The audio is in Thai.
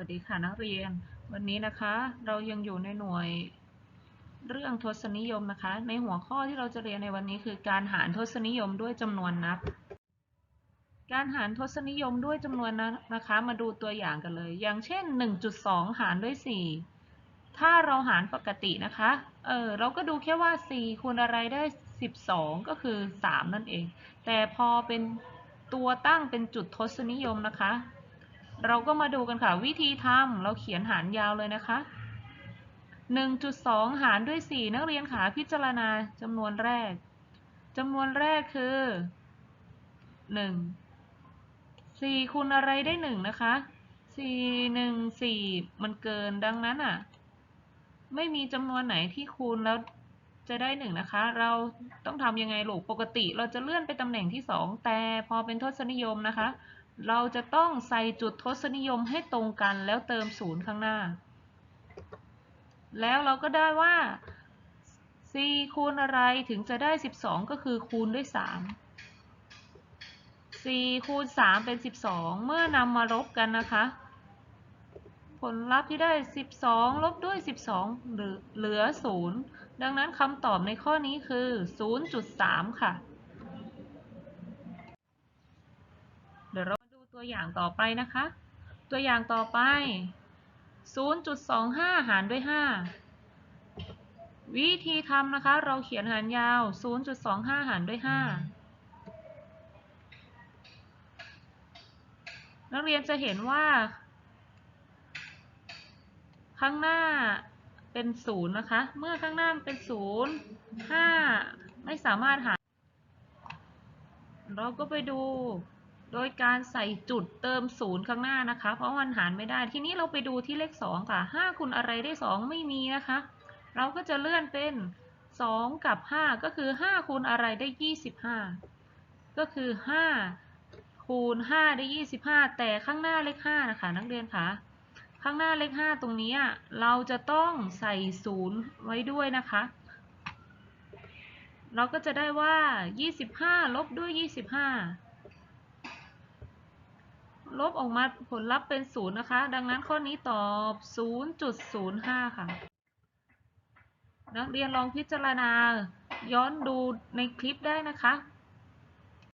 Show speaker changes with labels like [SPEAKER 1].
[SPEAKER 1] สวัสดีค่ะนักเรียน วันนี้นะคะเรายังอยู่ในหน่วยเรื่องทศนิยมนะคะ ในหัวข้อที่เราจะเรียนในวันนี้คือการหารทศนิยมด้วยจำนวนนับ การหารทศนิยมด้วยจำนวนนับนะคะ มาดูตัวอย่างกันเลย อย่างเช่น 1.2 หารด้วย 4 ถ้าเราหารปกตินะคะเออเราก็ดูแค่ว่า 4คูณอะไรได้ 12 ก็คือ 3 นั่นเอง แต่พอเป็นตัวตั้งเป็นจุดทศนิยมนะคะ เราก็มาดูกันค่ะ วิธีทำเราเขียนหารยาวเลยนะคะ 1.2 หารด้วย 4 นักเรียนขาพิจารณาจำนวนแรกจำนวนแรกคือ 1 4 คูณอะไรได้ 1 นะคะ 4 1 4 มันเกินดังนั้นอะ ไม่มีจำนวนไหนที่คูณแล้วจะได้ 1 นะคะ เราต้องทำยังไงลูกปกติเราจะเลื่อนไปตำแหน่งที่ 2 แต่พอเป็นทศนิยมนะคะ เราจะต้องใส่จุดทศนิยมให้ตรงกันแล้วเติมศูนย์ข้างหน้า แล้วเราก็ได้ว่า4คูณอะไรถึงจะได้ 12 ก็คือคูณด้วย 3 4 คูณ 3 เป็น 12 เมื่อนำมาลบกันนะคะ ผลลัพธ์ที่ได้ 12 ลบด้วย 12 เหลือเหลือ0ดังนั้นคำตอบในข้อนี้คือ 0.3 ค่ะ เดี๋ยวเรามาดู ตัวอย่างต่อไปนะคะ ตัวอย่างต่อไป 0.25 หารด้วย 5 วิธีทำนะคะ เราเขียนหารยาว 0.25 หารด้วย 5 นักเรียนจะเห็นว่า ข้างหน้าเป็น0นะคะ เมื่อข้างหน้าเป็น0 5ไม่สามารถหารเราก็ไปดู โดยการใส่จุดเติมศูนย์ข้างหน้านะคะ เพราะมันหารไม่ได้ ทีนี้เราไปดูที่เลข 2 ค่ะ 5คูณอะไรได้ 2 ไม่มีนะคะ เราก็จะเลื่อนเป็น 2 กับ 5 ก็คือ 5คูณอะไรได้ 25 ก็คือ 5 คูณ 5 ได้ 25 แต่ข้างหน้าเลข 5 นะคะ นักเรียนคะข้างหน้าเลข 5 ตรงนี้เราจะต้องใส่ศูนย์ไว้ด้วยนะคะ เราก็จะได้ว่า 25 ลบด้วย 25 ลบออกมาผลลัพธ์เป็น0นะคะ ดังนั้นข้อนี้ตอบ 0.05 ค่ะ นักเรียนลองพิจารณาย้อนดูในคลิปได้นะคะ